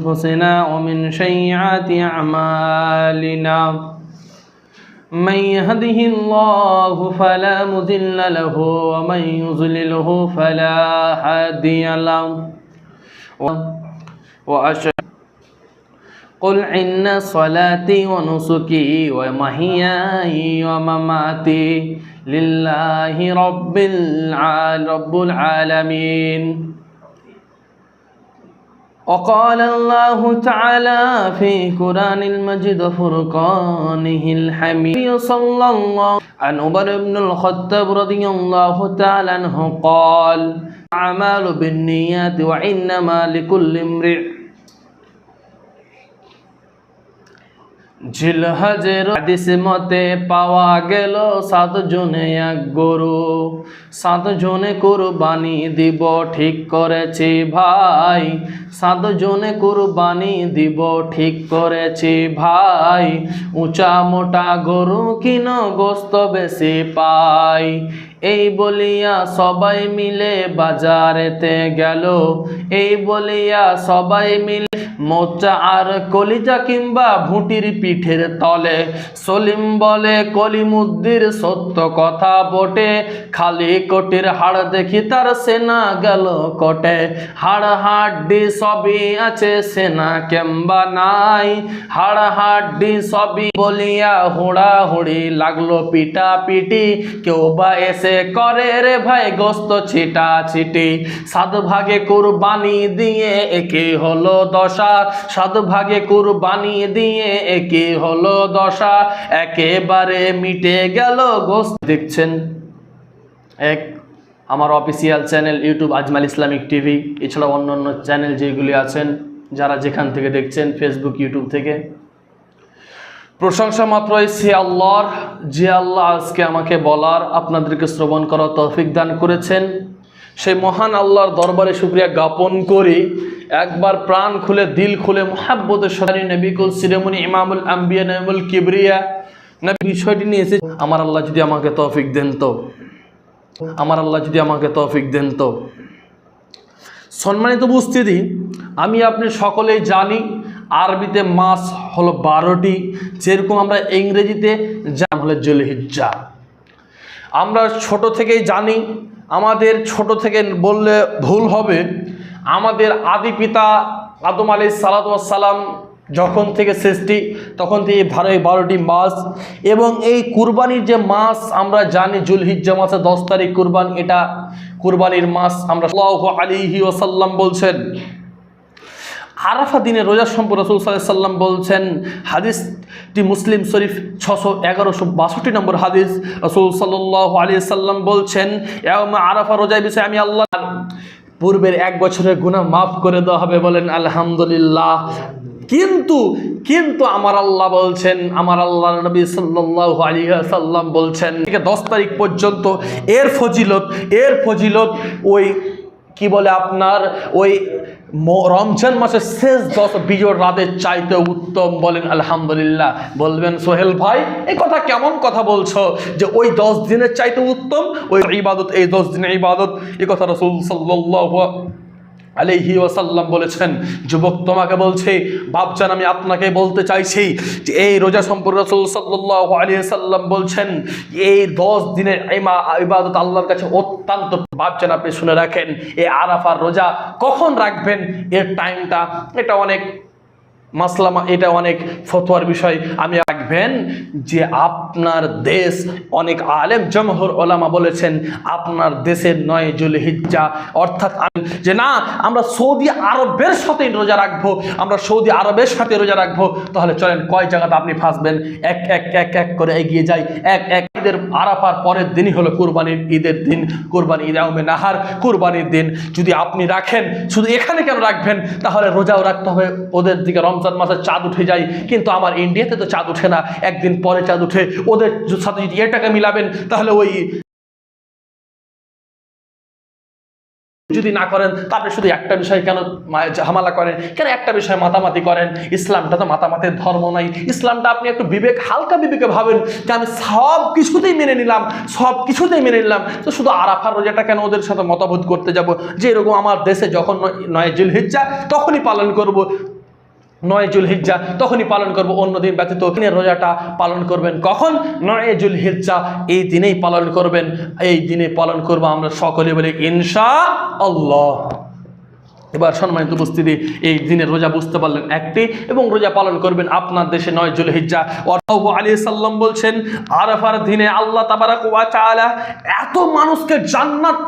أنفسنا ومن سيئات أعمالنا. من يهده الله فلا مضل له ومن يضلله فلا هادي له. وأشهد قل إن صلاتي ونسكي ومحياي ومماتي لله رب العالمين. وقال الله تعالى في قرآن المجيد فرقانه الحميد صلى الله عن عمر بن الخطاب رضي الله تعالى عنه قال أعمال بالنيات وإنما لكل امرئ জিলহাজের হাদিস মতে পাওয়া গেল সাত জনে এক গরু। সাত জনে কুরবানি দিব, ঠিক করেছি ভাই। সাত জনে কুরবানি দিব, ঠিক করেছি ভাই। উঁচা মোটা গরু কিন গোস্ত বেশি পাই। এই বলিয়া সবাই মিলে বাজারেতে গেল। এই বলিয়া সবাই মিলে মোচা আর কলিজা কিংবা ভুটির পিঠের তলে। সলিম বলে, কলিমুদ্দির, সত্য কথা বটে। খালি কোটির হাড় দেখি তার সেনা গেল কোটে। হাড় হাড্ডি সবই আছে, সেনা কেম্বা নাই। হাড় হাড্ডি সবই বলিয়া হুড়া হুড়ি লাগল পিটা পিটি কেউ বা এসে করে রে ভাই গোস্ত ছিটা ছিটি সাত ভাগে কুরবানি দিয়ে একে হলো দশা। সাত ভাগে কুরবানি দিয়ে একে হলো দশা। একেবারে মিটে গেল গোস্ত। দেখছেন এক আমার official channel YouTube Ajmal Islamic TV. এছাড়াও অন্য অন্য চ্যানেল যেগুলি আছেন, যারা যেখান থেকে দেখছেন ফেসবুক ইউটিউব থেকে। প্রশংসা মাত্রই সে আল্লাহর, যে আল্লাহ আজকে আমাকে বলার, আপনাদেরকে শ্রবণ করার তৌফিক দান করেছেন। সেই মহান আল্লাহর দরবারে শুক্রিয়া জ্ঞাপন করি। একবার প্রাণ খুলে, দিল খুলে, মোহাব্বতের সাথে নবিকুল সিরেমনি ইমামুল আম্বিয়া নবুল কিবরিয়া না বিষয়টি নিয়ে এসে, আমার আল্লাহ যদি আমাকে তৌফিক দেন তো। আমার আল্লাহ যদি আমাকে তৌফিক দেন তো। সম্মানিত বুঝতে উপস্থিতি, আমি আপনি সকলেই জানি আরবিতে মাস হলো বারোটি, যেরকম আমরা ইংরেজিতে জাম হলো জুলহিজ্জা। আমরা ছোট থেকেই জানি, আমাদের ছোট থেকে বললে ভুল হবে। আমাদের আদি পিতা আদম আলী সালাতাম যখন থেকে সৃষ্টি, তখন থেকে ভারো এই বারোটি মাস। এবং এই কুরবানির যে মাস আমরা জানি, জুলহিজ্জা মাসে দশ তারিখ কুরবান, এটা কুরবানির মাস আমরা আলিহি ওসাল্লাম বলছেন। আরাফা দিনে রোজা সম্পর্ক রসুল সাল্লাহ সাল্লাম বলছেন, হাদিসটি মুসলিম শরীফ ছশো এগারোশো বাষট্টি নম্বর হাদিস। রসুল সাল্লাহ আলী সাল্লাম বলছেন আরাফা রোজার বিষয়ে আমি আল্লাহ পূর্বের এক বছরের গুণা মাফ করে দেওয়া হবে। বলেন, আলহামদুলিল্লাহ। কিন্তু কিন্তু আমার আল্লাহ বলছেন, আমার আল্লাহ নবী সাল্লাহ সাল্লাম বলছেন দশ তারিখ পর্যন্ত এর ফজিলত এর ফজিলত ওই কি বলে আপনার ওই রমজান মাসের শেষ দশ বিজোর রাতের চাইতে উত্তম বলেন, আলহামদুলিল্লাহ। বলবেন, সোহেল ভাই, এই কথা কেমন কথা বলছো যে ওই দশ দিনের চাইতে উত্তম? ওই ইবাদত, এই দশ দিনের ইবাদত। এ কথা রসুল সাল্লাহ আলাইহি ওয়াসাল্লাম বলেছেন, যুবক তোমাকে বলছে বাপজান আমি আপনাকে বলতে চাইছি যে এই রোজা সম্পর্কে রসুল সাল্লাহ আলী সাল্লাম বলছেন, এই দশ দিনের ইমা, ইবাদত আল্লাহর কাছে অত্যন্ত বাপজান আপনি শুনে রাখেন, এই আরাফার রোজা কখন রাখবেন? এর টাইমটা এটা অনেক মাসলামা, এটা অনেক ফতোয়ার বিষয়। আমি রাখবেন যে আপনার দেশ, অনেক আলেম, জমহর ওলামা বলেছেন, আপনার দেশের নয় জুল হিজ্জা অর্থাৎ যে না, আমরা সৌদি আরবের সাথে রোজা রাখব, আমরা সৌদি আরবের সাথে রোজা রাখব, তাহলে চলেন, কয় জায়গাতে আপনি ফাঁসবেন? এক এক এক এক করে এগিয়ে যাই। এক এক, ঈদের আরাফার পরের দিনই হলো কোরবানির ঈদের দিন, কোরবানি ঈদ আহমে নাহার, কোরবানির দিন। যদি আপনি রাখেন, শুধু এখানে কেন রাখবেন? তাহলে রোজাও রাখতে হবে ওদের দিকে রমজান মাসে চাঁদ উঠে যায়, কিন্তু আমার ইন্ডিয়াতে তো চাঁদ উঠে না। একদিন পরে চাঁদ উঠে, ওদের সাথে যদি এটাকে মিলাবেন, তাহলে ওই যদি না করেন তারপরে শুধু একটা বিষয় কেন ঝামেলা করেন? কেন একটা বিষয় মাতামাতি করেন? ইসলামটা তো মাতামাতির ধর্ম নাই। ইসলামটা আপনি একটু বিবেক, হালকা বিবেকে ভাবেন যে আমি সব কিছুতেই মেনে নিলাম, সব কিছুতেই মেনে নিলাম। তো শুধু আরাফার রোজাটা কেন ওদের সাথে মতবোধ করতে যাব? যে এরকম আমার দেশে যখন নয়- নয় জিলহিজ্জা, তখনই পালন করব। নয় জুল হিজ্জা তখনই পালন করব অন্য দিন ব্যতীত। দিনের রোজাটা পালন করবেন কখন? নয় জুল হিজ্জা এই দিনেই পালন করবেন। এই দিনে পালন করব আমরা সকলে বলে ইনশা আল্লাহ এবার সম্মানিত উপস্থিতি, এই দিনের রোজা বুঝতে পারলেন একটি, এবং রোজা পালন করবেন আপনার দেশে নয় জুল হিজ্জা অর্থাৎ আলী সাল্লাম বলছেন, আরাফার দিনে আল্লাহ তাবারাক ওয়া তাআলা এত মানুষকে জান্নাত,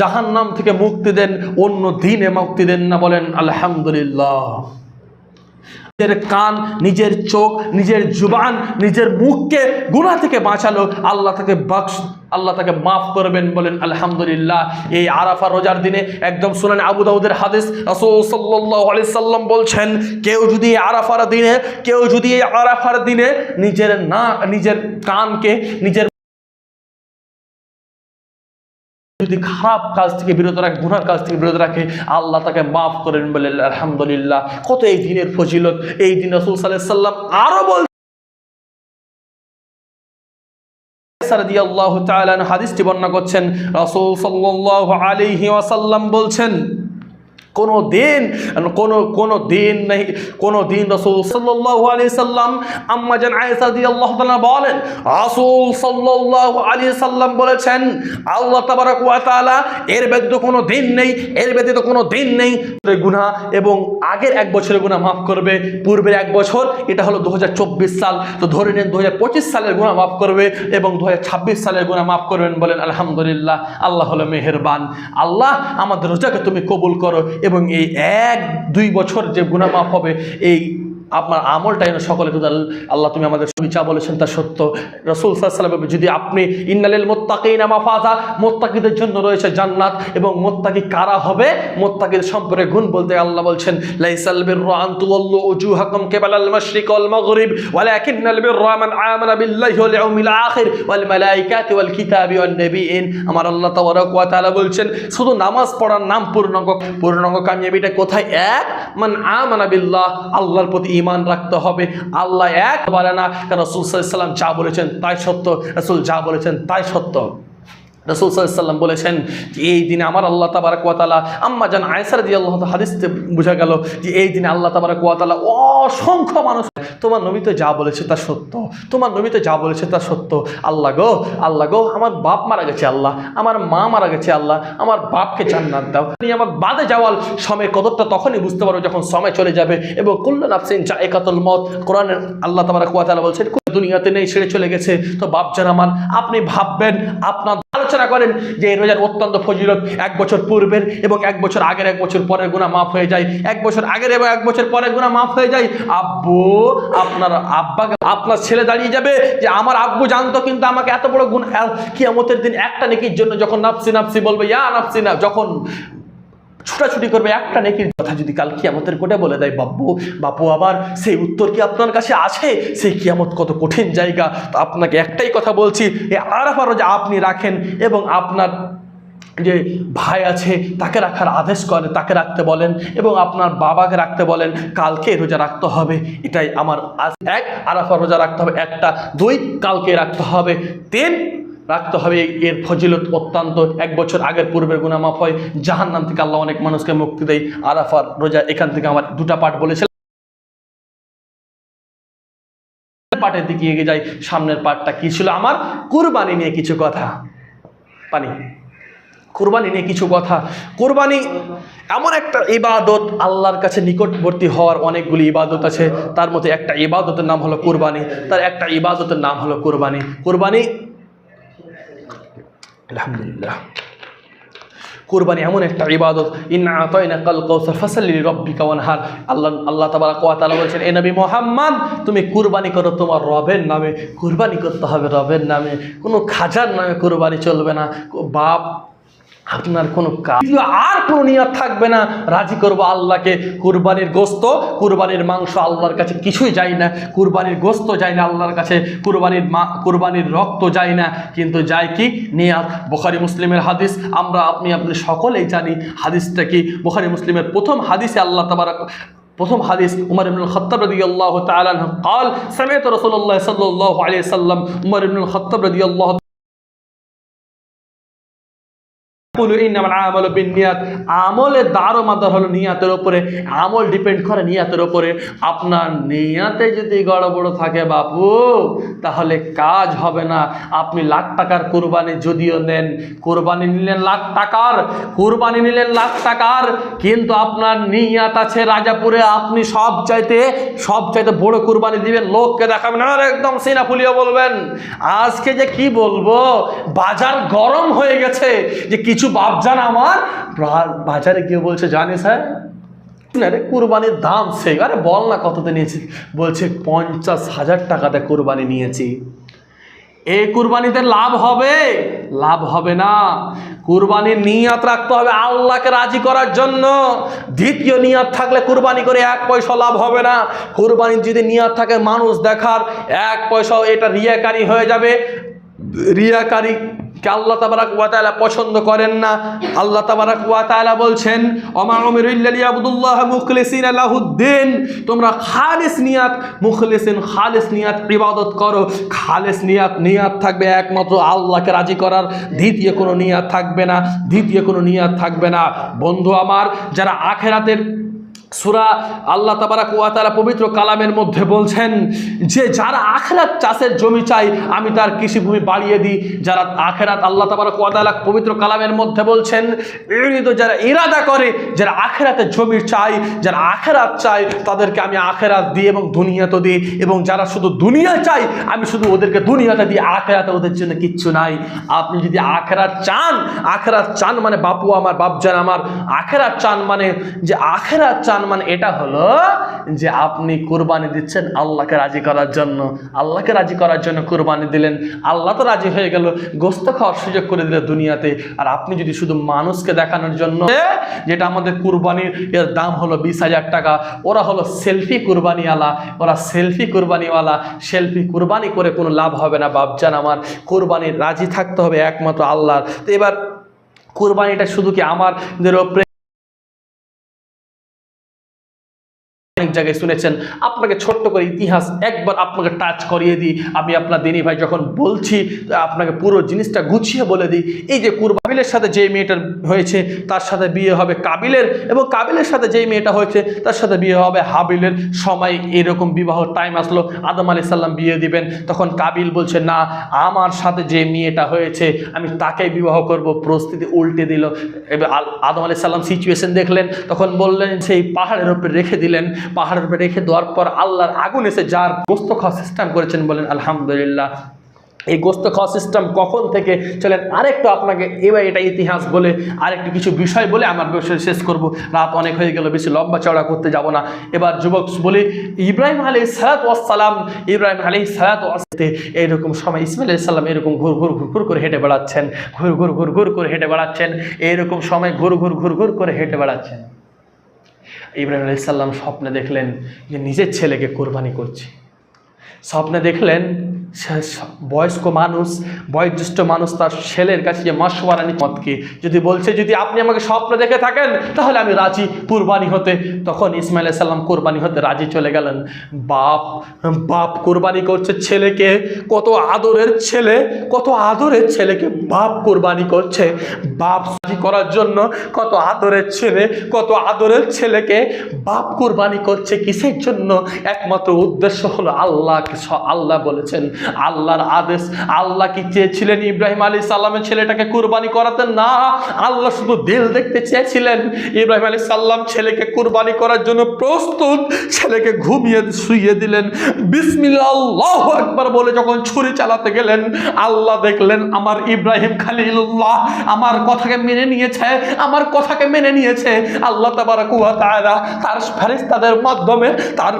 জাহান্নাম থেকে মুক্তি দেন, অন্য দিনে মুক্তি দেন না বলেন, আলহামদুলিল্লাহ। নিজের কান, নিজের চোখ, নিজের জুবান, নিজের মুখকে গুণা থেকে বাঁচালো। আল্লাহ তাকে বক্স, আল্লাহ তাকে মাফ করবেন বলেন, আলহামদুলিল্লাহ। এই আরাফা রোজার দিনে একদম শুনেন আবু দাউদের হাদিস সাল্লাম বলছেন, কেউ যদি আরাফার দিনে, কেউ যদি এই আরাফার দিনে নিজের না, নিজের কানকে, নিজের যদি খারাপ কাজ থেকে বিরত রাখে, গুনার কাজ থেকে বিরত রাখে, আল্লাহ তাকে মাফ করেন বলে আলহামদুলিল্লাহ। কত এই দিনের ফজিলত, এই দিন রসুল সাল্লাহ সাল্লাম আরও বল হাদিসটি বর্ণনা করছেন, রসুল সাল্লাহ আলাইহি ওয়াসাল্লাম বলছেন কোনো দিন, কোনো কোনো দিন নেই, কোনো দিন রসুল সাল্লাল্লাহু আলাইহি সাল্লাম, আম্মা জান আয়েশা রাদিয়াল্লাহু তাআলা বলেন, রাসূল সাল্লাল্লাহু আলাইহি সাল্লাম বলেছেন, আল্লাহ তাবারক ওয়া তাআলা এর ব্যতীত কোনো দিন নেই, এর ব্যতীত কোনো দিন নেই। গুনাহ এবং আগের এক বছরের গুনাহ মাফ করবে, পূর্বের এক বছর, এটা হলো দু হাজার চব্বিশ সাল। তো ধরে নিন দু হাজার পঁচিশ সালের গুনাহ মাফ করবে এবং দু হাজার ছাব্বিশ সালের গুনাহ মাফ করবেন বলেন, আলহামদুলিল্লাহ, আল্লাহ হলো মেহেরবান। আল্লাহ আমাদের রোজাকে তুমি কবুল করো এবং এই এক দুই বছর যে গুণামাফ মাফ হবে এই আপনার আমলটাই না সকলে আল্লাহ তুমি আমাদের সুবিচা বলেছেন তা সত্য। রসুল সাল্লাম যদি আপনি ইন্নালিল মোত্তাকিনা মাফাজা মোত্তাকিদের জন্য রয়েছে জান্নাত এবং মোত্তাকি কারা হবে? মোত্তাকির সম্পর্কে গুণ বলতে আল্লাহ বলছেন ওয়াল ওয়াল আমার আল্লাহ বলছেন, শুধু নামাজ পড়ার নাম কামিয়াবিটা কোথায়? এক বিল্লাহ, আল্লাহর প্রতি ঈমান রাখতে হবে। আল্লাহ এক বলে না, কারণ রসুল সাল্লাম যা বলেছেন তাই সত্য, রসুল যা বলেছেন তাই সত্য। রসুল সাল্লাম বলেছেন যে এই দিনে আমার আল্লাহ তাবারক ওয়াতালা আম্মা জান আয়সার দিয়ে আল্লাহ হাদিসতে বোঝা গেল যে এই দিনে আল্লাহ তাবারক কোয়াতালা অসংখ্য মানুষ, তোমার নবী তো যা বলেছে তা সত্য, তোমার নবী তো যা বলেছে তা সত্য। আল্লাহ গো আল্লাহ গো, আমার বাপ মারা গেছে আল্লাহ, আমার মা মারা গেছে আল্লাহ, আমার বাপকে জান্নাত দাও। তুমি আমার বাদে যাওয়াল সময় কদরটা তখনই বুঝতে পারো যখন সময় চলে যাবে। এবং কল্যাণ আফসিন যা একাতল মত কোরআনের আল্লাহ তাবারক ওয়াতালা বলছেন দুনিয়াতে নেই, ছেড়ে চলে গেছে। তো বাপ যান আমার, আপনি ভাববেন, আপনার আলোচনা করেন যে এই রোজার অত্যন্ত ফজিলত এক বছর পূর্বের এবং এক বছর আগের, এক বছর পরের গুণা মাফ হয়ে যায়। এক বছর আগের এবং এক বছর পরের গুণা মাফ হয়ে যায়। আব্বু, আপনার আব্বা, আপনার ছেলে দাঁড়িয়ে যাবে যে আমার আব্বু জানতো কিন্তু আমাকে এত বড় গুণ কিয়ামতের দিন একটা নেকির জন্য যখন নাফসি নাফসি বলবে, ইয়া নাফসি না, যখন ছুটাছুটি করবে, একটা নেকির কথা যদি কাল কিয়ামতের কোটে বলে দেয়, বাব্বু, বাপু, আবার সেই উত্তর কি আপনার কাছে আছে সেই কিয়ামত কত কঠিন জায়গা। তো আপনাকে একটাই কথা বলছি, এ আরাফারও যে আপনি রাখেন এবং আপনার যে ভাই আছে, তাকে রাখার আদেশ করেন, তাকে রাখতে বলেন এবং আপনার বাবাকে রাখতে বলেন, কালকে রোজা রাখতে হবে, এটাই আমার আজ এক আরাফা রোজা রাখতে হবে একটা, দুই, কালকে রাখতে হবে, তিন রাখতে হবে। এর ফজিলত অত্যন্ত। এক বছর আগের পূর্বের গুণা মাফ হয়। জাহান নাম থেকে আল্লাহ অনেক মানুষকে মুক্তি দেয়। আরাফার রোজা এখান থেকে আমার দুটা পাঠ বলেছিলাম পাঠের দিকে এগিয়ে যাই। সামনের পাঠটা কি ছিল আমার? কুরবানি নিয়ে কিছু কথা। পানি। কোরবানি নিয়ে কিছু কথা। কোরবানি এমন একটা ইবাদত আল্লাহর কাছে নিকটবর্তী হওয়ার অনেকগুলি ইবাদত আছে। তার মধ্যে একটা ইবাদতের নাম হলো কোরবানি। তার একটা ইবাদতের নাম হলো কোরবানি। কোরবানি আলহামদুলিল্লাহ। কোরবানি এমন একটা ইবাদত, ইন্না আতাইনা কাল কৌসার ওয়ানহার আল্লাহ আল্লাহ তাবারা কোয়াতালা বলেছেন, এ নবী মোহাম্মদ, তুমি কুরবানি করো তোমার রবের নামে, কুরবানি করতে হবে রবের নামে। কোনো খাজার নামে কুরবানি চলবে না। বাপ আপনার কোনো কাজ আর কোনো নিয়ত থাকবে না রাজি করবো আল্লাহকে কুরবানির গোস্ত কুরবানির মাংস আল্লাহর কাছে কিছুই যায় না কুরবানির গোস্ত যায় না আল্লাহর কাছে কুরবানির মা কুরবানির রক্ত যায় না কিন্তু যায় কি নিয়াত বোখারি মুসলিমের হাদিস আমরা আপনি আপনি সকলেই জানি হাদিসটা কি বোখারি মুসলিমের প্রথম হাদিসে আল্লাহ তাবারাক প্রথম হাদিস উমর ইবনুল খত্তাব রাদিয়াল্লাহু তাআলা আনহু قال سمعت رسول الله صلى الله عليه وسلم উমর ইবনুল খত্তাব রাদিয়াল্লাহু কুলু ইন্নামাল আমালু বিন্নিয়াত। আমলের দারো মাদার হলো নিয়াতের উপরে, আমল ডিপেন্ড করে নিয়াতের উপরে। আপনার নিয়াতে যদি গড়বড় থাকে বাপু, তাহলে কাজ হবে না। আপনি লাখ টাকার কোরবানি যদিও নেন নিলেন লাখ টাকার, কোরবানি নিলেন লাখ টাকার, কিন্তু আপনার নিয়াত আছে রাজাপুরে, আপনি সব চাইতে সব চাইতে বড় কোরবানি দিবেন, লোককে দেখাবেন, আর একদম সিনা ফুলিয়ে বলবেন। আজকে যে কি বলব, বাজার গরম হয়ে গেছে, যে কিছু বাপজান আমার বাজারে গিয়ে বলছে জানিস স্যার আরে কুরবানির দাম সে আরে বল না কততে নিয়েছি বলছে, পঞ্চাশ হাজার টাকাতে কুরবানি নিয়েছি। এই কুরবানিতে লাভ হবে? লাভ হবে না। কুরবানির নিয়াত রাখতে হবে আল্লাহকে রাজি করার জন্য। দ্বিতীয় নিয়াত থাকলে কুরবানি করে এক পয়সা লাভ হবে না। কুরবানির যদি নিয়াত থাকে মানুষ দেখার, এক পয়সাও এটা রিয়াকারি হয়ে যাবে। রিয়াকারী কে আল্লাহ তাবারাক ওয়া তাআলা পছন্দ করেন না? আল্লাহ তাবারাক ওয়া তাআলা বলছেন লিয়াবুদুল্লাহ মুখলিসিনা লাহুদ্দিন। তোমরা খালিস নিয়াত, মুখলিসিন খালিস নিয়াত ইবাদত করো। খালিস নিয়াত নিয়াত থাকবে একমাত্র আল্লাহকে রাজি করার, দ্বিতীয় কোনো নিয়াত থাকবে না, দ্বিতীয় কোনো নিয়াত থাকবে না। বন্ধু আমার, যারা আখেরাতের সুরা আল্লাহ তাবারাক ওয়া পবিত্র কালামের মধ্যে বলছেন, যে যারা আখেরাত চাষের জমি চাই, আমি তার কৃষিভূমি বাড়িয়ে দিই। যারা আখেরাত আল্লাহ তাবারাক ওয়া পবিত্র কালামের মধ্যে বলছেন যারা ইরাদা করে, যারা আখেরাতে জমি চাই, যারা আখেরাত চাই, তাদেরকে আমি আখেরাত দিই এবং দুনিয়া তো দিই। এবং যারা শুধু দুনিয়া চাই, আমি শুধু ওদেরকে দুনিয়াতে দিই, আখেরাতে ওদের জন্য কিচ্ছু নাই। আপনি যদি আখেরাত চান আখেরাত চান মানে বাপু আমার, বাপজান আমার। আখেরাত চান মানে যে আখেরাত চান মানে এটা হলো যে আপনি কোরবানি দিচ্ছেন আল্লাহকে রাজি করার জন্য। আল্লাহকে রাজি করার জন্য কোরবানি দিলেন। আল্লাহ তো রাজি হয়ে গেল, গোস্ত খাওয়ার সুযোগ করে দিল দুনিয়াতে। আর আপনি যদি শুধু মানুষকে দেখানোর জন্য, যেটা আমাদের কুরবানির এর দাম হলো বিশ হাজার টাকা, ওরা হলো সেলফি কুরবানিওয়ালা, ওরা সেলফি কুরবানিওয়ালা। সেলফি কুরবানি করে কোনো লাভ হবে না, বাপজান আমার। কোরবানির রাজি থাকতে হবে একমাত্র আল্লাহর। তো এবার কুরবানিটা শুধু কি আমাদের ওপরে অনেক জায়গায় শুনেছেন, আপনাকে ছোট্ট করে ইতিহাস একবার আপনাকে টাচ করিয়ে দিই। আমি আপনার দিনী ভাই যখন বলছি, আপনাকে পুরো জিনিসটা গুছিয়ে বলে দিই। এই যে কুরবাবিলের সাথে যে মেয়েটার হয়েছে, তার সাথে বিয়ে হবে কাবিলের এবং কাবিলের সাথে যেই মেয়েটা হয়েছে, তার সাথে বিয়ে হবে হাবিলের। সময় এরকম বিবাহ টাইম আসলো, আদম আলি সাল্লাম বিয়ে দিবেন। তখন কাবিল বলছে, না, আমার সাথে যে মেয়েটা হয়েছে, আমি তাকেই বিবাহ করব। প্রস্তুতি উল্টে দিল। এবার আদম আলি সাল্লাম সিচুয়েশন দেখলেন। তখন বললেন, সেই পাহাড়ের উপরে রেখে দিলেন। পাহাড়ের উপরে রেখে দেওয়ার পর আল্লাহর আগুন এসে যার গোস্ত খাওয়া সিস্টেম করেছেন বলেন, আলহামদুলিল্লাহ। এই গোস্ত খাওয়া সিস্টেম কখন থেকে? চলেন, আরেকটু আপনাকে এবার এটা ইতিহাস বলে, আরেকটু কিছু বিষয় বলে আমার বিষয় শেষ করব। রাত অনেক হয়ে গেল, বেশি লম্বা চড়া করতে যাব না। এবার যুবক বলি, ইব্রাহিম আলী সালাত ওয়াসালাম ইব্রাহিম আলী সালাত ওয়াসতে এইরকম সময় ইসমাইল সালাম এরকম ঘুর ঘুর ঘুর ঘুর করে হেঁটে বেড়াচ্ছেন। ঘুর ঘুর ঘুর ঘুর করে হেঁটে বেড়াচ্ছেন। এইরকম সময় ঘুর ঘুর ঘুর ঘুর করে হেঁটে বেড়াচ্ছেন। ইব্রাহিম আলাইসাল্লাম স্বপ্নে দেখলেন যে নিজের ছেলেকে কোরবানি করছে। স্বপ্নে দেখলেন বয়স্ক মানুষ, বয়োজ্যেষ্ঠ মানুষ তার ছেলের কাছে যে মাসওয়ারানি মতকে যদি বলছে, যদি আপনি আমাকে স্বপ্ন দেখে থাকেন, তাহলে আমি রাজি, কুরবানি হতে। তখন ইসমাইল সাল্লাম কোরবানি হতে রাজি চলে গেলেন। বাপ বাপ কোরবানি করছে ছেলেকে, কত আদরের ছেলে, কত আদরের ছেলেকে বাপ কোরবানি করছে। বাপ রাজি করার জন্য কত আদরের ছেলে, কত আদরের ছেলেকে বাপ কোরবানি করছে। কিসের জন্য? একমাত্র উদ্দেশ্য হলো আল্লাহকে আল্লাহ বলেছেন আল্লাহর আদেশ, আল্লাহ কি চেয়েছিলেন ইব্রাহিম আলী সাল্লামের ছেলেটাকে কুরবানি করাতে? না, আল্লাহ শুধু দিল দেখতে চেয়েছিলেন ইব্রাহিম আলী সাল্লাম ছেলেকে কুরবানি করার জন্য প্রস্তুত, ছেলেকে ঘুমিয়ে শুইয়ে দিলেন। বিসমিল্লাহ একবার বলে যখন ছুরি চালাতে গেলেন, আল্লাহ দেখলেন, আমার ইব্রাহিম খালিলুল্লাহ, আমার কথাকে মেনে নিয়েছে, আমার কথাকে মেনে নিয়েছে। আল্লাহ তাবারাক ওয়া তাআলা তার ফেরেশতাদের মাধ্যমে তার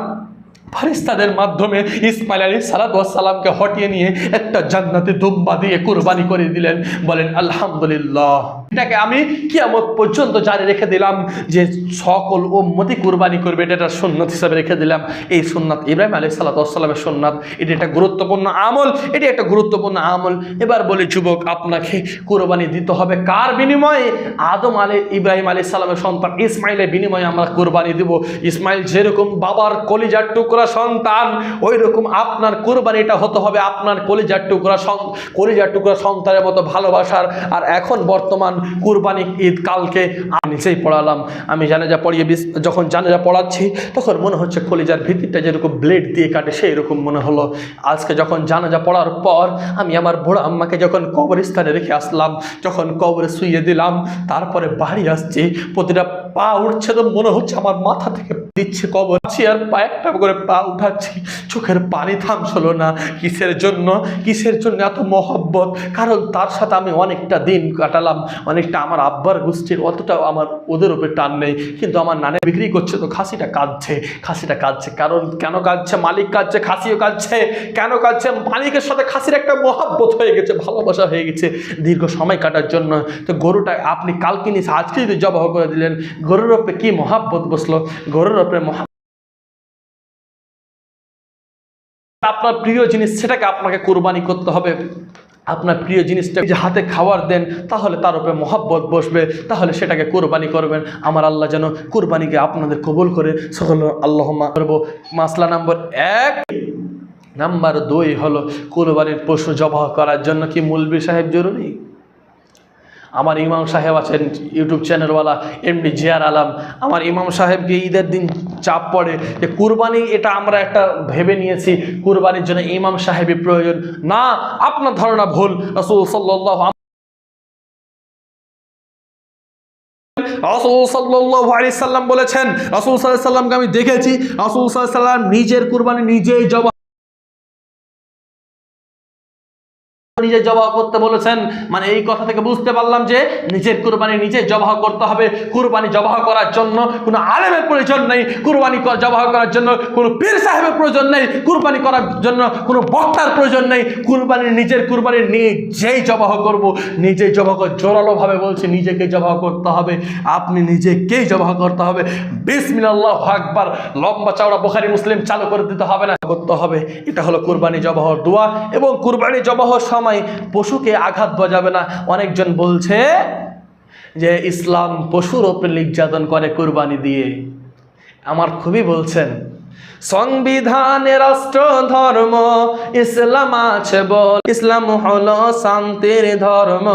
ফারিস্তাদের মাধ্যমে ইসমাইল আলী সালাতামকে হটিয়ে নিয়ে একটা জান্নাতে দুম্বা দিয়ে কুরবানি করে দিলেন। বলেন, আলহামদুলিল্লাহ। এটাকে আমি কিয়ামত পর্যন্ত জারি রেখে দিলাম যে সকল উম্মতি কুরবানি করবে, এটা একটা সুন্নত হিসাবে রেখে দিলাম। এই সুন্নাত ইব্রাহিম আলী সাল্লাতামের সুন্নাত, এটি একটা গুরুত্বপূর্ণ আমল, এটি একটা গুরুত্বপূর্ণ আমল। এবার বলি, যুবক, আপনাকে কুরবানি দিতে হবে কার বিনিময়ে? আদম আলী ইব্রাহিম আলী সাল্লামের সন্তান ইসমাইলের বিনিময়ে আমরা কোরবানি দিব। ইসমাইল যেরকম বাবার কলিজার টুকরা সন্তান ওই রকম আপনার কোরবানিটা হতে হবে আপনার কলিজার টুকরা কলিজার টুকরা সন্তানের মতো ভালোবাসার। আর এখন বর্তমান কুরবানি ঈদ কালকে আমি নিজেই পড়ালাম। আমি জানাজা পড়িয়ে যখন জানাজা পড়াচ্ছি, তখন মনে হচ্ছে কলিজার ভিত্তিটা যেরকম ব্লেড দিয়ে কাটে সেই রকম মনে হলো। আজকে যখন জানাজা পড়ার পর আমি আমার বড় আম্মাকে যখন কবরস্থানে রেখে আসলাম, যখন কবরে শুইয়ে দিলাম, তারপরে বাড়ি আসছি, প্রতিটা পা উঠছে তো মনে হচ্ছে আমার মাথা থেকে দিচ্ছে কবর। আর পা একটা করে পা উঠাচ্ছি, চোখের পানি থামছিল না। কিসের জন্য? কিসের জন্য এত মহব্বত? কারণ তার সাথে আমি অনেকটা দিন কাটালাম, অনেকটা আমার আব্বার গোষ্ঠীর অতটাও আমার ওদের উপরে টান নেই। কিন্তু আমার নানে বিক্রি করছে তো খাসিটা কাঁদছে খাসিটা কাঁদছে। কারণ কেন কাঁদছে? মালিক কাঁদছে, খাসিও কাঁদছে। কেন কাঁদছে? মালিকের সাথে খাসির একটা মহাব্বত হয়ে গেছে, ভালোবাসা হয়ে গেছে দীর্ঘ সময় কাটার জন্য। তো গরুটা আপনি কালকে নিয়ে আজকে যদি জবাহ করে দিলেন। গরুর ওপরে কি মহাব্বত বসল? গরুর ওপরে মহা আপনার প্রিয় জিনিস সেটাকে আপনাকে কোরবানি করতে হবে। আপনার প্রিয় জিনিসটা যে হাতে খাওয়ার দেন, তাহলে তার উপরে মহাব্বত বসবে, তাহলে সেটাকে কোরবানি করবেন। আমার আল্লাহ যেন কোরবানিকে আপনাদের কবুল করে। সকল আল্লাহ করব। মাসলা নম্বর এক। নাম্বার দুই হলো কোরবানির পশু জবাহ করার জন্য কি মুলবি সাহেব জরুরি? আমার ইমাম সাহেব আছেন ইউটিউব চ্যানেলওয়ালা এমডি জিয়ার আলম। আমার ইমাম সাহেবকে ঈদের দিন চাপ পড়ে যে, কুরবানি, এটা আমরা একটা ভেবে নিয়েছি, কুরবানির জন্য ইমাম সাহেবই প্রয়োজন। না, আপনার ধারণা ভুল। রসুল সাল্লাহ বলেছেন, রসুল সাল্লামকে আমি দেখেছি। রসুল সাল্লাম নিজের কুরবানি নিজেই জবাব নিজে জবাহ করতে বলেছেন। মানে এই কথা থেকে বুঝতে পারলাম যে নিজের কুরবানি নিজে জবাহ করতে হবে। কুরবানি জবাহ করার জন্য কোনো আলেমের প্রয়োজন নেই। কুরবানি কর- জবাহ করার জন্য কোনো পীর সাহেবের প্রয়োজন নেই। কুরবানি করার জন্য কোনো বক্তার প্রয়োজন নেই। কুরবানি নিজের কুরবানি নিজেই জবাহ করব। নিজেই জবাহ জোরালোভাবে বলছি, নিজেকে জবাহ করতে হবে। আপনি নিজেকেই জবাহ করতে হবে। বিসমিল্লাহ আকবার। লম্বা চওড়া বোখারি মুসলিম চালু করে দিতে হবে না। করতে হবে। এটা হলো কুরবানি জবাহর দোয়া এবং কুরবানি জবাহ জবাহর সময় পশুকে আঘাত বজাবে না। অনেকজন বলছে যে, ইসলাম পশুর ওপরে নির্যাতন করে কোরবানি দিয়ে। আমার খুবই বলছেন সংবিধানে রাষ্ট্র, ধর্ম, ইসলাম আছে বল। ইসলাম হলো শান্তির ধর্ম।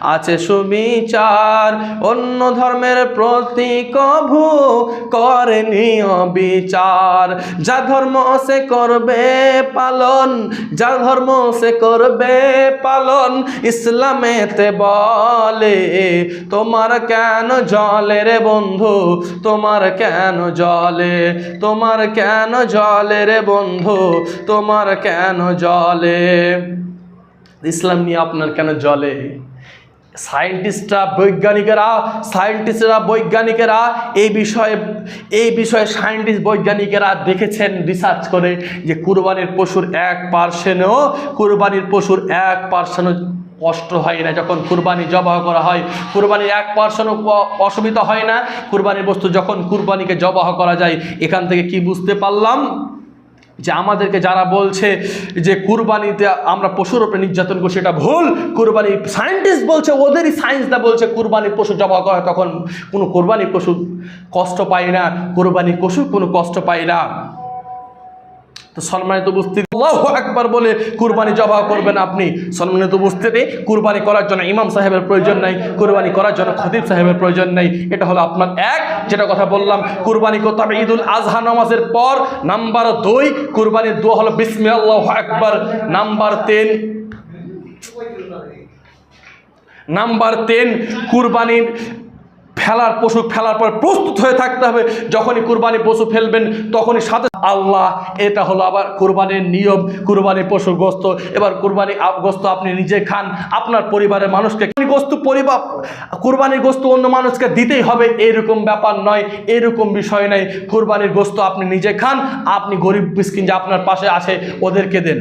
আছে সুবিচার। অন্য ধর্মের প্রতি কভু করেনি বিচার। যা ধর্ম সে করবে পালন, যা ধর্ম সে করবে পালন, ইসলামেতে বলে। তোমার কেন জলে রে বন্ধু? তোমার কেন জলে? তোমার কেন জলে রে বন্ধু? তোমার কেন জলে? ইসলাম নিয়ে আপনার কেন জলে? সায়েন্টিস্টরা, বৈজ্ঞানিকেরা সায়েন্টিস্টরা, বৈজ্ঞানিকেরা এই বিষয়ে এই বিষয়ে সায়েন্টিস্ট, বৈজ্ঞানিকেরা দেখেছেন রিসার্চ করে যে কুরবানির পশুর এক পার্সেন্টও, কুরবানির পশুর এক পার্সেন্টও কষ্ট হয় না যখন কুরবানি জবাহ করা হয়। কুরবানির এক পার্সেন্টও অসুবিধা হয় না। কুরবানির বস্তু যখন কুরবানিকে জবাহ করা যায়, এখান থেকে কি বুঝতে পারলাম? যে আমাদেরকে যারা বলছে যে কুরবানিতে আমরা পশুর উপরে নির্যাতন করছি এটা ভুল। কুরবানি সায়েন্টিস্ট বলছে, ওদেরই সায়েন্সটা বলছে, কুরবানি পশু জবা করা তখন কোনো কোরবানি পশু কষ্ট পায় না। কোরবানি পশু কোনো কষ্ট পায় না। তো সম্মানিত উপস্থিতি, আল্লাহু একবার বলে কুরবানি জবাহ করবেন আপনি। সম্মানিত উপস্থিতি, কুরবানি করার জন্য ইমাম সাহেবের প্রয়োজন নাই, কুরবানি করার জন্য খতিব সাহেবের প্রয়োজন নেই। এটা হলো আপনার এক, যেটা কথা বললাম, কুরবানি করতে হবে ঈদুল আজহা নামাজের পর। নাম্বার দুই, কুরবানির দোয়া হলো বিসমি আল্লাহ একবার নাম্বার তিন নাম্বার তিন, কুরবানির ফেলার পশু ফেলার পর প্রস্তুত হয়ে থাকতে হবে। যখনই কুরবানি পশু ফেলবেন, তখনই সাথে আল্লাহ, এটা হলো আবার কুরবানির নিয়ম কুরবানির পশু গোস্ত। এবার কুরবানি গোস্ত আপনি নিজে খান, আপনার পরিবারের মানুষকে কুরবানি গোস্ত পরিবার কুরবানির গোস্ত অন্য মানুষকে দিতেই হবে, এরকম ব্যাপার নয়, এরকম বিষয় নেই। কুরবানির গোস্ত আপনি নিজে খান, আপনি গরিব মিসকিন যে আপনার পাশে আছে ওদেরকে দেন।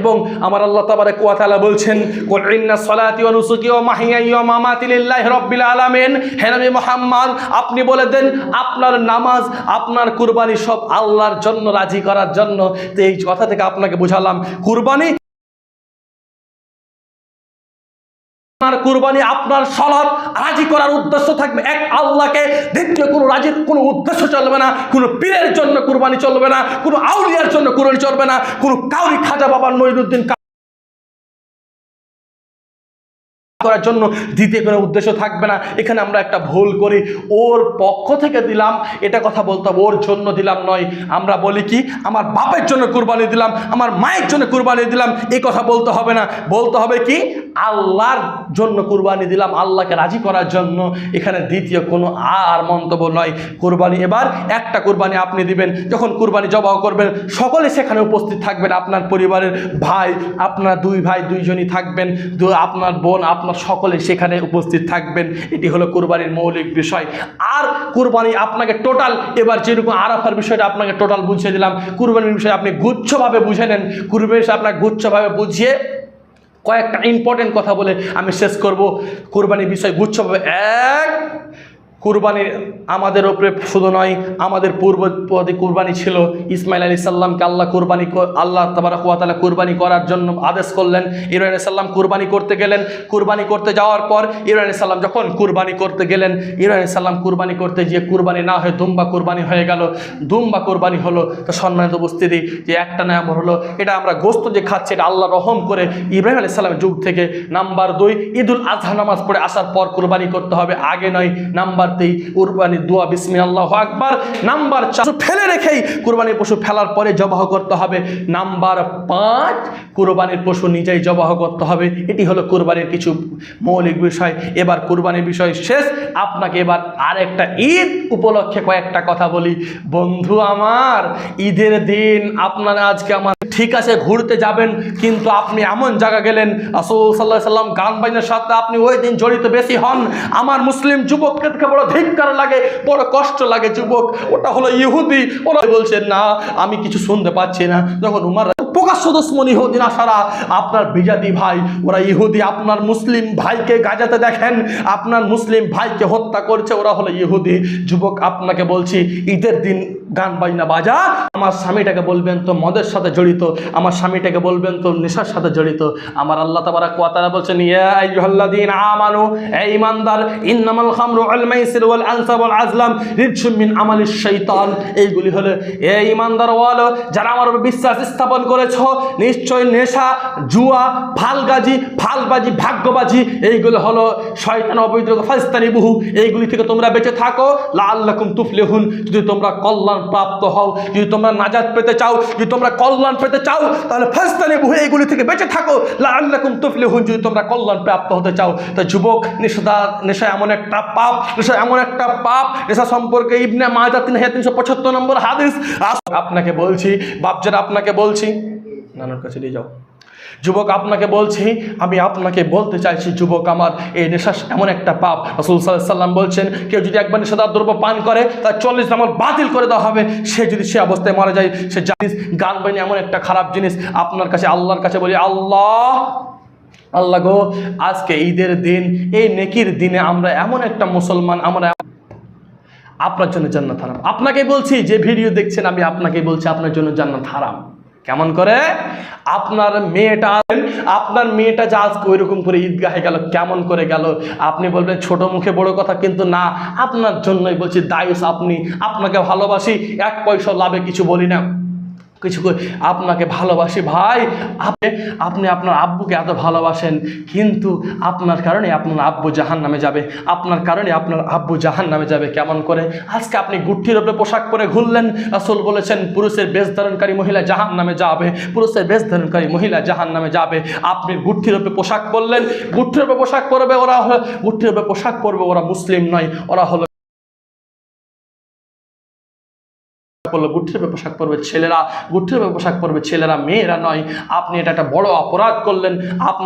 এবং আমার আল্লাহ তাবারে কুয়াতালা বলছেন, কুল ইন্না সলাতি অনুসুকি ও মাহিয়া মাহিয়াই রব্বিল মামাতি লিল্লাহি মোহাম্মদ আলামিন। আপনি বলে দেন, আপনার নামাজ, আপনার কুরবানি সব আল্লাহর জন্য রাজি করার জন্য। তো এই কথা থেকে আপনাকে বুঝালাম, কুরবানি কুরবানি, আপনার রাজি করার উদ্দেশ্য থাকবে। এক আল্লাহকে কোনো রাজির কোনো উদ্দেশ্য চলবে না, কোনো পীরের জন্য কুরবানি চলবে না, কোনো আউলিয়ার জন্য কুরবানি চলবে না, কোনো কাউরি খাজা বাবা মঈনুদ্দিন করার জন্য দ্বিতীয় কোনো উদ্দেশ্য থাকবে না। এখানে আমরা একটা ভুল করি। ওর পক্ষ থেকে দিলাম, এটা কথা বলতে হবে, ওর জন্য দিলাম নয়। আমরা বলি কি, আমার বাপের জন্য কুরবানি দিলাম, আমার মায়ের জন্য কুরবানি দিলাম এই কথা বলতে হবে না। বলতে হবে কি, আল্লাহর জন্য কুরবানি দিলাম, আল্লাহকে রাজি করার জন্য। এখানে দ্বিতীয় কোনো আর মন্তব্য নয়। কুরবানি এবার একটা কুরবানি আপনি দিবেন, যখন কুরবানি জবাহ করবেন, সকলে সেখানে উপস্থিত থাকবেন, আপনার পরিবারের ভাই, আপনার দুই ভাই, দুইজনই থাকবেন আপনার বোন, আপনার সকলে সেখানে উপস্থিত থাকবেন। এটি হলো কোরবানির মৌলিক বিষয়। আর কোরবানি আপনাকে টোটাল এবার যেরকম আরাফার বিষয়টা আপনাকে টোটাল বুঝিয়ে দিলাম। কোরবানির বিষয়ে আপনি গুচ্ছভাবে বুঝে নেন। কুরবানির বিষয়ে আপনাকে গুচ্ছভাবে বুঝিয়ে কয়েকটা ইম্পর্টেন্ট কথা বলে আমি শেষ করব। কোরবানির বিষয় গুচ্ছভাবে এক কুরবানির আমাদের ওপরে শুধু নয়, আমাদের পূর্বপদে কুরবানি ছিল। ইসমাইল আলী সাল্লামকে আল্লাহ কুরবানি আল্লাহ তাবারাকালা কুরবানি করার জন্য আদেশ করলেন। আলাইহিস সাল্লাম কুরবানি করতে গেলেন। কুরবানি করতে যাওয়ার পর আলাইহিস সাল্লাম যখন কুরবানি করতে গেলেন আলাইহিস সাল্লাম কুরবানি করতে গিয়ে কুরবানি না হয়ে দুম্বা কুরবানি হয়ে গেল। দুম্বা কুরবানি হলো তো সম্মানিত উপস্থিতি যে একটা নাম হলো। এটা আমরা গোস্ত যে খাচ্ছি, এটা আল্লাহ রহম করে ইব্রাহিম আলাইহিস সাল্লামের যুগ থেকে নাম্বার দুই, ঈদুল আজহা নামাজ পড়ে আসার পর কুরবানি করতে হবে। আগে নয়, নাম্বার তেই কুরবানি দোয়া বিসমি আল্লাহ আকবার, নাম্বার চার ফেলে রেখেই কুরবানির পশু ফেলার পরে জবাহ করতে হবে। নাম্বার পাঁচ, কুরবানির পশু নিজেই জবাহ করতে হবে। এটি হলো কুরবানির কিছু মৌলিক বিষয়। এবার কুরবানির বিষয় শেষ। আপনাকে এবার আরেকটা ঈদ উপলক্ষে কয়েকটা কথা বলি। বন্ধু আমার, ঈদের দিন আপনারা আজকে আমার ঠিক আছে, ঘুরতে যাবেন, কিন্তু আপনি এমন জায়গা গেলেন আসল সাল্লাহ সাল্লাম গান বাজনার সাথে আপনি ওই দিন জড়িত বেশি হন। আমার মুসলিম যুবককে দেখে বড় ধিক্কার লাগে, বড় কষ্ট লাগে যুবক। ওটা হলো ইহুদি। ওরা বলছে, না, আমি কিছু শুনতে পাচ্ছি না। যখন উমার প্রকাশ্য দুশ্মন ইহুদি না সারা আপনার বিজাতি ভাই, ওরা ইহুদি, আপনার মুসলিম ভাইকে গাজাতে দেখেন। আপনার মুসলিম ভাইকে হত্যা করছে, ওরা হলো ইহুদি। যুবক, আপনাকে বলছি, ঈদের দিন গান বাজনা বাজা। আমার স্বামীটাকে বলবেন তো মদের সাথে জড়িত। আমার স্বামীটাকে বলবেন তো নেশার সাথে জড়িত। আমার আল্লাহ তাবারা কোয়াতারা বলছেন, ইয়া আইয়ুহাল্লাযীনা আমানু, এ ঈমানদার, ইন্নামাল খামরু ওয়াল মাইসির ওয়াল আনসাব ওয়াল আজলাম শাইতান। এইগুলি হলো, এ ঈমানদার ওয়ালো, যারা আমার উপর বিশ্বাস স্থাপন নিশ্চয় নেশা, জুয়া, ফালগাজি, ফালবাজি, ভাগ্যবাজি, এইগুলো হলো শয়তান অবৈধ বহু এইগুলি থেকে তোমরা বেঁচে থাকো। লাল্লাকুম তুফলিহুন, যদি তোমরা কল্যাণ প্রাপ্ত হও, যদি তোমরা নাজাত পেতে চাও, যদি তোমরা কল্যাণ পেতে চাও, তাহলে ফাস্তানি বহু এইগুলি থেকে বেঁচে থাকো। লাল্লাকুম তুফলিহুন, যদি তোমরা কল্যাণ প্রাপ্ত হতে চাও, তা যুবক নেশাদা নেশা এমন একটা পাপ নেশা এমন একটা পাপ নেশা সম্পর্কে ইবনে মাজা তিন হাজার তিনশো পঁচাত্তর নম্বর হাদিস। আপনাকে বলছি বাপজারা আপনাকে বলছি, নানার কাছে নিয়ে যাও। যুবক আপনাকে বলছি, আমি আপনাকে বলতে চাইছি, যুবক আমার, এই নেশা এমন একটা পাপ। রসুল সাল্লাম বলছেন, কেউ যদি একবার নেশাদার দ্রব্য পান করে, তার চল্লিশ আমল বাতিল করে দেওয়া হবে। সে যদি সে অবস্থায় মারা যায়, সে জানিস, গান বানি এমন একটা খারাপ জিনিস। আপনার কাছে, আল্লাহর কাছে বলি, আল্লাহ আল্লাহ গো, আজকে ঈদের দিন, এই নেকির দিনে আমরা এমন একটা মুসলমান, আমরা আপনার জন্য জান্নাত হারাম। আপনাকে বলছি, যে ভিডিও দেখছেন, আমি আপনাকে বলছি, আপনার জন্য জান্নাত হারাম। কেমন করে? আপনার মেয়েটা আপনার মেয়েটা যে আজকে ওইরকম করে ঈদগাহে গেল, কেমন করে গেল? আপনি বলবেন, ছোট মুখে বড় কথা, কিন্তু না, আপনার জন্যই বলছি, দায়ুস আপনি, আপনাকে ভালোবাসি, এক পয়সা লাভে কিছু বলি না। কিছু আপনাকে ভালোবাসি ভাই। আপনি আপনি আপনার আব্বুকে এত ভালোবাসেন, কিন্তু আপনার কারণে আপনার আব্বু জাহান নামে যাবে। আপনার কারণে আপনার আব্বু জাহান নামে যাবে কেমন করে? আজকে আপনি গুঠির ওপরে পোশাক পরে ঘুরলেন আসল বলেছেন, পুরুষের বেশ ধারণকারী মহিলা জাহান নামে যাবে, পুরুষের বেশ ধারণকারী মহিলা জাহান নামে যাবে। আপনি গুঠির ওপরে পোশাক পরলেন গুঠির ওপরে পোশাক পরবে ওরা গুঠির ওপরে পোশাক পরবে ওরা মুসলিম নয়, ওরা হলো পরলো গুঠের পোশাক পরবে ছেলেরা। গুঠের পোশাক পরবে ছেলেরা, মেয়েরা নয়। আপনি এটা একটা বড় অপরাধ করলেন। আপনার